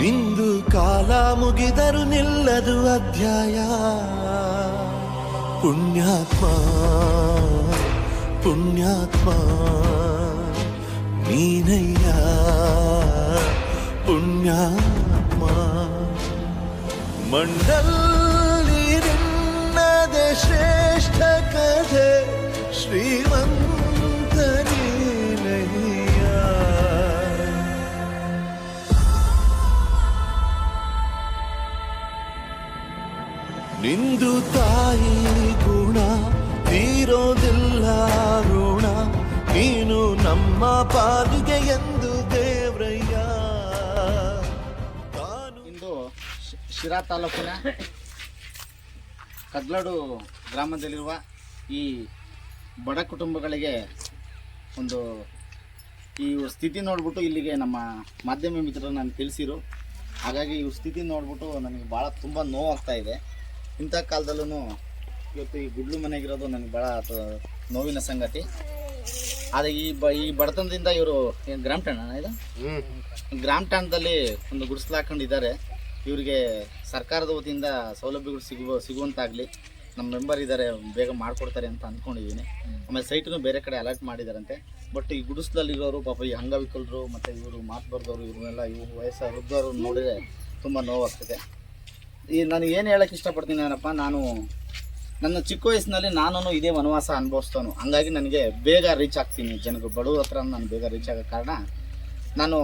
ನಿಂದು ಕಾಲ ಮುಗಿದರು ನಿಲ್ಲದು ಅಧ್ಯಾಯ ಪುಣ್ಯಾತ್ಮ ಪುಣ್ಯಾತ್ಮ ನೀನಯ್ಯ ಪುಣ್ಯಾತ್ಮ ಮಂಡಲ್ಲಿ ನಿನ್ನದೆ ಶ್ರೇಷ್ಠ ಕಥೆ ಶ್ರೀಮಂತ ತಾಯಿ ಗುಣ ತೀರೋದಿಲ್ಲ ಋಣ. ನೀನು ನಮ್ಮ ಪಾಲಿಗೆ ಎಂದು ದೇವ್ರಯ್ಯ. ಇಂದು ಶಿರಾ ತಾಲೂಕಿನ ಕದ್ಲಡು ಗ್ರಾಮದಲ್ಲಿರುವ ಈ ಬಡ ಕುಟುಂಬಗಳಿಗೆ ಒಂದು ಈ ಸ್ಥಿತಿ ನೋಡ್ಬಿಟ್ಟು ಇಲ್ಲಿಗೆ ನಮ್ಮ ಮಾಧ್ಯಮ ಮಿತ್ರರು ನಾನು ತಿಳಿಸಿರು. ಹಾಗಾಗಿ ಇವ್ರ ಸ್ಥಿತಿ ನೋಡ್ಬಿಟ್ಟು ನನಗೆ ಭಾಳ ತುಂಬ ನೋವಾಗ್ತಾ ಇದೆ. ಇಂಥ ಕಾಲದಲ್ಲೂ ಇವತ್ತು ಈ ಗುಡ್ಲು ಮನೆಗಿರೋದು ನನಗೆ ಭಾಳ ನೋವಿನ ಸಂಗತಿ. ಆದರೆ ಈ ಬ ಈ ಬಡತನದಿಂದ ಇವರು ಗ್ರಾಮ ಠಾಣ ಇದು? ಗ್ರಾಮ ಠಾಣದಲ್ಲಿ ಒಂದು ಗುಡಿಸ್ಲು ಹಾಕೊಂಡಿದ್ದಾರೆ. ಇವರಿಗೆ ಸರ್ಕಾರದ ವತಿಯಿಂದ ಸೌಲಭ್ಯಗಳು ಸಿಗುವ ಸಿಗುವಂತಾಗಲಿ ನಮ್ಮ ಮೆಂಬರ್ ಇದ್ದಾರೆ ಬೇಗ ಮಾಡಿಕೊಡ್ತಾರೆ ಅಂತ ಅಂದ್ಕೊಂಡಿದ್ದೀನಿ ಆಮೇಲೆ ಸೈಟನ್ನು ಬೇರೆ ಕಡೆ ಅಲರ್ಟ್ ಮಾಡಿದಾರಂತೆ. ಬಟ್ ಈ ಗುಡಿಸ್ಲಲ್ಲಿರೋರು ಪಾಪ ಈ ಅಂಗವಿಕಲರು ಮತ್ತು ಇವರು ಮಾತು ಬರ್ದವರು ಇವ್ರನ್ನೆಲ್ಲ ಇವರು ವಯಸ್ಸ ವೃದ್ಧರು ನೋಡಿದರೆ ತುಂಬ ನೋವಾಗ್ತದೆ. ಈ ನಾನು ಏನು ಹೇಳಕ್ಕೆ ಇಷ್ಟಪಡ್ತೀನಿ ಏನಪ್ಪ, ನಾನು ನನ್ನ ಚಿಕ್ಕ ವಯಸ್ಸಿನಲ್ಲಿ ನಾನು ಇದೇ ವನವಾಸ ಅನುಭವಿಸ್ತವನು ಹಂಗಾಗಿ ನನಗೆ ಬೇಗ ರೀಚ್ ಆಗ್ತೀನಿ. ಜನಗಳು ಬಡವ್ರ ಹತ್ರ ನಾನು ಬೇಗ ರೀಚ್ ಆಗೋ ಕಾರಣ ನಾನು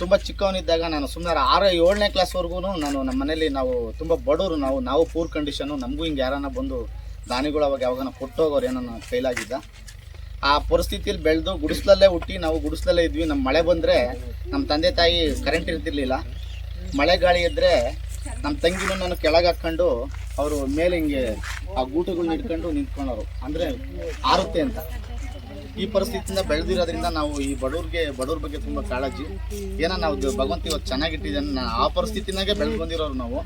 ತುಂಬ ಚಿಕ್ಕವನಿದ್ದಾಗ ನಾನು ಸುಮಾರು ಆರು, ಏಳನೇ ಕ್ಲಾಸ್ವರೆಗೂ ನಾನು ನಮ್ಮ ಮನೇಲಿ ನಾವು ತುಂಬ ಬಡವರು. ನಾವು ನಾವು ಪೂರ್ ಕಂಡೀಷನು ನಮಗೂ ಹಿಂಗೆ ಯಾರನ್ನ ಬಂದು ದಾನಿಗಳು ಅವಾಗ ಯಾವಾಗ ಕೊಟ್ಟೋಗೋರು ಏನೋ ನನ್ನ ಆಗಿದ್ದ. ಆ ಪರಿಸ್ಥಿತಿಯಲ್ಲಿ ಬೆಳೆದು ಗುಡಿಸ್ಲಲ್ಲೇ ಹುಟ್ಟಿ ನಾವು ಗುಡಿಸ್ಲಲ್ಲೇ ಇದ್ವಿ. ನಮ್ಮ ಮಳೆ ಬಂದರೆ ನಮ್ಮ ತಂದೆ ತಾಯಿ ಕರೆಂಟ್ ಇರ್ತಿರ್ಲಿಲ್ಲ. ಮಳೆ ಗಾಳಿ ಇದ್ದರೆ ನಮ್ಮ ತಂಗಿನ ನಾನು ಕೆಳಗೆ ಹಾಕೊಂಡು ಅವರು ಮೇಲೆ ಹಿಂಗೆ ಆ ಗೂಟಗಳನ್ನ ಇಟ್ಕೊಂಡು ನಿಂತ್ಕೊಂಡವರು. ಅಂದರೆ ಆರುತ್ತೆ ಅಂತ. ಈ ಪರಿಸ್ಥಿತಿಯಿಂದ ಬೆಳೆದಿರೋದ್ರಿಂದ ನಾವು ಈ ಬಡವ್ರಿಗೆ, ಬಡವ್ರ ಬಗ್ಗೆ ತುಂಬ ಕಾಳಜಿ. ಏನೋ ನಾವು ಭಗವಂತ ಇವತ್ತು ಚೆನ್ನಾಗಿಟ್ಟಿದ್ದಾನೆ. ನಾನು ಆ ಪರಿಸ್ಥಿತಿನಾಗೆ ಬೆಳೆದು ಬಂದಿರೋರು ನಾವು.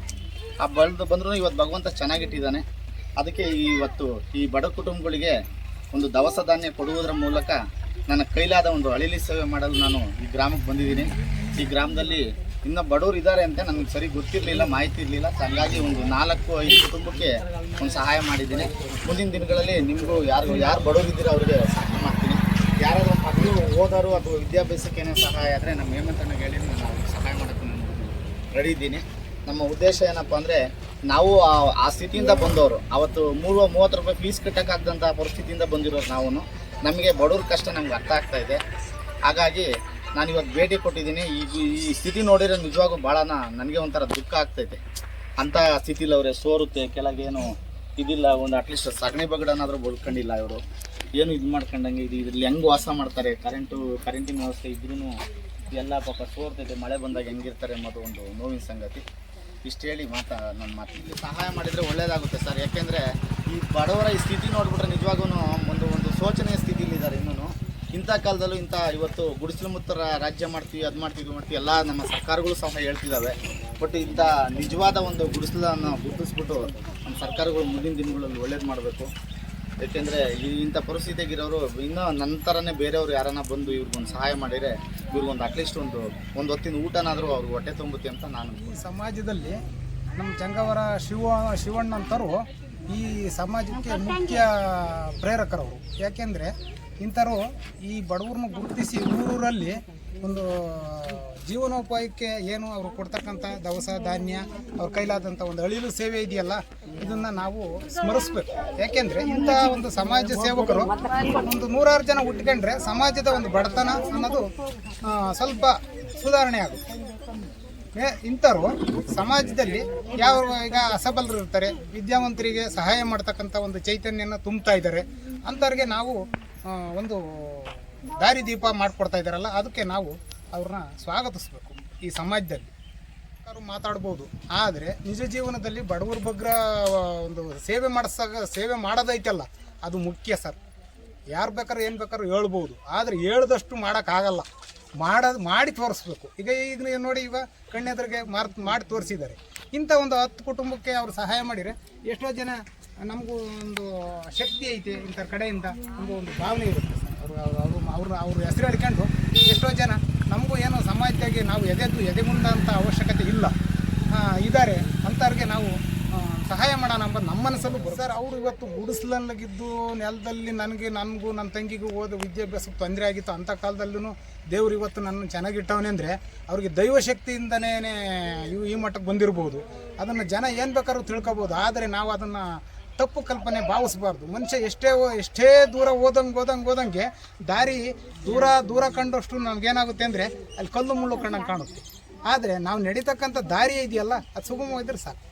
ಆ ಬೆಳೆದು ಬಂದರೂ ಇವತ್ತು ಭಗವಂತ ಚೆನ್ನಾಗಿಟ್ಟಿದ್ದಾನೆ. ಅದಕ್ಕೆ ಇವತ್ತು ಈ ಬಡ ಕುಟುಂಬಗಳಿಗೆ ಒಂದು ದವಸ ಧಾನ್ಯ ಕೊಡುವುದರ ಮೂಲಕ ನನ್ನ ಕೈಲಾದ ಒಂದು ಅಳಿಲಿ ಸೇವೆ ಮಾಡಲು ನಾನು ಈ ಗ್ರಾಮಕ್ಕೆ ಬಂದಿದ್ದೀನಿ. ಈ ಗ್ರಾಮದಲ್ಲಿ ಇನ್ನೂ ಬಡವರು ಇದ್ದಾರೆ ಅಂತ ನನಗೆ ಸರಿ ಗೊತ್ತಿರಲಿಲ್ಲ, ಮಾಹಿತಿ ಇರಲಿಲ್ಲ. ಹಂಗಾಗಿ ಒಂದು ನಾಲ್ಕು, ಐದು ಕುಟುಂಬಕ್ಕೆ ಒಂದು ಸಹಾಯ ಮಾಡಿದ್ದೀನಿ. ಮುಂದಿನ ದಿನಗಳಲ್ಲಿ ನಿಮಗೂ ಯಾರು ಯಾರು ಬಡವರು ಇದ್ದೀರೋ ಅವರಿಗೆ ಸಹಾಯ ಮಾಡ್ತೀನಿ. ಯಾರಾದರೂ ಮಕ್ಕಳು ಓದೋರು ಅಥವಾ ವಿದ್ಯಾಭ್ಯಾಸಕ್ಕೆ ಏನೋ ಸಹಾಯ ಆದರೆ ನಮ್ಮ ಹೇಮಂತಣ್ಣ ಹೇಳಿ ನಾನು ಸಹಾಯ ಮಾಡೋಕ್ಕೆ ನಾನು ರೆಡಿ ಇದ್ದೀನಿ. ನಮ್ಮ ಉದ್ದೇಶ ಏನಪ್ಪ ಅಂದರೆ ನಾವು ಆ- ಸ್ಥಿತಿಯಿಂದ ಬಂದವರು. ಅವತ್ತು ಮೂರು, ಮೂವತ್ತು ರೂಪಾಯಿ ಫೀಸ್ ಕಟ್ಟೋಕ್ಕಾಗ್ದಂಥ ಪರಿಸ್ಥಿತಿಯಿಂದ ಬಂದಿರೋರು ನಾವು ನಮಗೆ ಬಡವ್ರ ಕಷ್ಟ ನಮ್ಗೆ ಅರ್ಥ ಆಗ್ತಾ ಇದೆ. ಹಾಗಾಗಿ ನಾನು ಇವಾಗ ಭೇಟಿ ಕೊಟ್ಟಿದ್ದೀನಿ. ಈ ಈ ಸ್ಥಿತಿ ನೋಡಿದ್ರೆ ನಿಜವಾಗೂ ಭಾಳ ನನಗೆ ಒಂಥರ ದುಃಖ ಆಗ್ತೈತೆ. ಅಂಥ ಸ್ಥಿತಿಲಿ ಅವರೇ ಸೋರುತ್ತೆ ಕೆಳಗೇನು ಇದಿಲ್ಲ, ಒಂದು ಅಟ್ಲೀಸ್ಟ್ ಸಗಣಿ ಬಗಡನಾದರೂ ಬಳ್ಕೊಂಡಿಲ್ಲ ಇವರು. ಏನು ಇದು ಮಾಡ್ಕೊಂಡಂಗೆ ಇದು ಇದ್ರಲ್ಲಿ ಹೆಂಗೆ ವಾಸ ಮಾಡ್ತಾರೆ ಕರೆಂಟು ಕರೆಂಟಿನ ವ್ಯವಸ್ಥೆ ಇದ್ರೂ ಎಲ್ಲ ಪಾಪ ಸೋರ್ತೈತೆ, ಮಳೆ ಬಂದಾಗ ಹೆಂಗಿರ್ತಾರೆ ಅನ್ನೋದು ಒಂದು ನೋವಿನ ಸಂಗತಿ. ಇಷ್ಟು ಹೇಳಿ ಮಾತಾ ನನ್ನ ಮಾತಿಗೆ ಸಹಾಯ ಮಾಡಿದರೆ ಒಳ್ಳೇದಾಗುತ್ತೆ ಸರ್. ಯಾಕೆಂದರೆ ಈ ಬಡವರ ಈ ಸ್ಥಿತಿ ನೋಡಿಬಿಟ್ರೆ ನಿಜವಾಗೂ ಒಂದು ಒಂದು ಶೋಚನೆಯ ಸ್ಥಿತಿಲಿದ್ದಾರೆ ಇನ್ನೂ ಇಂಥ ಕಾಲದಲ್ಲೂ ಇಂಥ ಇವತ್ತು ಗುಡಿಸಲು ಮುತ್ತರ ರಾಜ್ಯ ಮಾಡ್ತೀವಿ, ಅದು ಮಾಡ್ತೀವಿ ಮಾಡ್ತೀವಿ, ಎಲ್ಲ ನಮ್ಮ ಸರ್ಕಾರಗಳು ಸಹ ಹೇಳ್ತಿದ್ದಾವೆ ಬಟ್ ಇಂಥ ನಿಜವಾದ ಒಂದು ಗುಡಿಸಲನ್ನು ಗುರುತಿಸ್ಬಿಟ್ಟು ನಮ್ಮ ಸರ್ಕಾರಗಳು ಮುಂದಿನ ದಿನಗಳಲ್ಲಿ ಒಳ್ಳೇದು ಮಾಡಬೇಕು. ಏಕೆಂದರೆ ಈ ಇಂಥ ಪರಿಸ್ಥಿತಿಯಾಗಿರೋರು ಇನ್ನೂ ನಂತರನೇ ಬೇರೆಯವರು ಯಾರನ್ನ ಬಂದು ಇವ್ರಿಗೊಂದು ಸಹಾಯ ಮಾಡಿದರೆ ಇವ್ರಿಗೊಂದು ಅಟ್ಲೀಸ್ಟ್ ಒಂದು ಒಂದು ಹೊತ್ತಿನ ಊಟನಾದರೂ ಅವ್ರಿಗೆ ಹೊಟ್ಟೆ ತುಂಬುತ್ತೆ ಅಂತ ನಾನು ಸಮಾಜದಲ್ಲಿ ನಮ್ಮ ಚಂಗವರ ಶಿವ ಶಿವಣ್ಣಂತರು ಈ ಸಮಾಜಕ್ಕೆ ಮುಖ್ಯ ಪ್ರೇರಕರವರು. ಯಾಕೆಂದರೆ ಇಂಥರು ಈ ಬಡವ್ರನ್ನ ಗುರುತಿಸಿ ಊರಲ್ಲಿ ಒಂದು ಜೀವನೋಪಾಯಕ್ಕೆ ಏನು ಅವರು ಕೊಡ್ತಕ್ಕಂಥ ದವಸ ಧಾನ್ಯ, ಅವ್ರ ಕೈಲಾದಂಥ ಒಂದು ಅಳಿಲು ಸೇವೆ ಇದೆಯಲ್ಲ, ಇದನ್ನು ನಾವು ಸ್ಮರಿಸ್ಬೇಕು. ಯಾಕೆಂದರೆ ಇಂಥ ಒಂದು ಸಮಾಜ ಸೇವಕರು ಒಂದು ನೂರಾರು ಜನ ಹುಟ್ಕೊಂಡ್ರೆ ಸಮಾಜದ ಒಂದು ಬಡತನ ಅನ್ನೋದು ಸ್ವಲ್ಪ ಸುಧಾರಣೆ ಆಗುತ್ತೆ. ಇಂಥವ್ರು ಸಮಾಜದಲ್ಲಿ ಯಾವ ಈಗ ಅಸಬಲರು ಇರ್ತಾರೆ, ವಿದ್ಯಾವಂತರಿಗೆ ಸಹಾಯ ಮಾಡ್ತಕ್ಕಂಥ ಒಂದು ಚೈತನ್ಯನ ತುಂಬ್ತಾ ಇದ್ದಾರೆ. ಅಂಥವ್ರಿಗೆ ನಾವು ಒಂದು ಒಂದು ದಾರಿದೀಪ ಮಾಡಿಕೊಡ್ತಾ ಇದ್ದಾರಲ್ಲ, ಅದಕ್ಕೆ ನಾವು ಅವ್ರನ್ನ ಸ್ವಾಗತಿಸ್ಬೇಕು ಈ ಸಮಾಜದಲ್ಲಿ. ಅವರು ಮಾತಾಡ್ಬೋದು, ಆದರೆ ನಿಜ ಜೀವನದಲ್ಲಿ ಬಡವರ ಬಗ್ರ ಒಂದು ಸೇವೆ ಮಾಡಿಸಾಗ, ಸೇವೆ ಮಾಡೋದೈತಲ್ಲ, ಅದು ಮುಖ್ಯ ಸರ್. ಯಾರು ಬೇಕಾದ್ರೆ ಏನು ಬೇಕಾದ್ರೂ ಹೇಳ್ಬೋದು. ಆದರೆ ಹೇಳ್ದಷ್ಟು ಮಾಡೋಕ್ಕಾಗಲ್ಲ ಮಾಡೋದು ಮಾಡಿ ತೋರಿಸ್ಬೇಕು. ಈಗ ಈಗ ನೋಡಿ ಈಗ ಕಣ್ಣೆದ್ರಿಗೆ ಮಾರ್, ಮಾಡಿ ತೋರಿಸಿದ್ದಾರೆ. ಇಂಥ ಒಂದು ಹತ್ತು ಕುಟುಂಬಕ್ಕೆ ಅವರು ಸಹಾಯ ಮಾಡಿದರೆ ಎಷ್ಟೋ ಜನ ನಮಗೂ ಒಂದು ಶಕ್ತಿ ಐತೆ ಇಂಥ ಕಡೆಯಿಂದ, ನಮಗೂ ಒಂದು ಭಾವನೆ ಇರುತ್ತೆ ಸರ್. ಅವರು ಅವರು, ಅವ್ರ ಅವ್ರ ಹೆಸರು ಹೇಳ್ಕೊಂಡು ಎಷ್ಟೋ ಜನ ನಮಗೂ ಏನೋ ಸಮಾಜದಾಗಿ ನಾವು ಎದೆದ್ದು ಎದೆಗುಂದಂಥ ಅವಶ್ಯಕತೆ ಇಲ್ಲ. ಇದ್ದಾರೆ ಅಂಥವ್ರಿಗೆ ನಾವು ಸಹಾಯ ಮಾಡೋಣ ಅಂಬದು ನಮ್ಮ ಮನಸ್ಸಲ್ಲೂ ಸರ್, ಅವರು ಇವತ್ತು ಗುಡಿಸ್ಲಲ್ಲಾಗಿದ್ದು ನೆಲದಲ್ಲಿ ನನಗೆ, ನನಗೂ ನನ್ನ ತಂಗಿಗೂ ಓದ ವಿದ್ಯಾಭ್ಯಾಸಕ್ಕೆ ತೊಂದರೆ ಆಗಿತ್ತು ಅಂಥ ಕಾಲದಲ್ಲೂ ದೇವ್ರು ಇವತ್ತು ನನ್ನ ಚೆನ್ನಾಗಿಟ್ಟವನೇ ಅಂದರೆ ಅವ್ರಿಗೆ ದೈವಶಕ್ತಿಯಿಂದನೇ ಇವು ಈ ಮಟ್ಟಕ್ಕೆ ಬಂದಿರ್ಬೋದು. ಅದನ್ನು ಜನ ಏನು ಬೇಕಾದ್ರೂ ತಿಳ್ಕೊಬೋದು. ಆದರೆ ನಾವು ಅದನ್ನು ತಪ್ಪು ಕಲ್ಪನೆ ಭಾವಿಸಬಾರ್ದು. ಮನುಷ್ಯ ಎಷ್ಟೇ ಎಷ್ಟೇ ದೂರ ಓದಂಗೆ ಓದಂಗೆ ಓದಂಗೆ ದಾರಿ ದೂರ ದೂರ ಕಂಡಷ್ಟು ನಮಗೇನಾಗುತ್ತೆ ಅಂದರೆ ಅಲ್ಲಿ ಕಲ್ಲು ಮುಳ್ಳು ಕಂಡಂಗೆ ಕಾಣುತ್ತೆ. ಆದರೆ ನಾವು ನಡೀತಕ್ಕಂಥ ದಾರಿ ಇದೆಯಲ್ಲ, ಅದು ಸುಗಮವಾಗಿದ್ರೆ ಸಾಕು.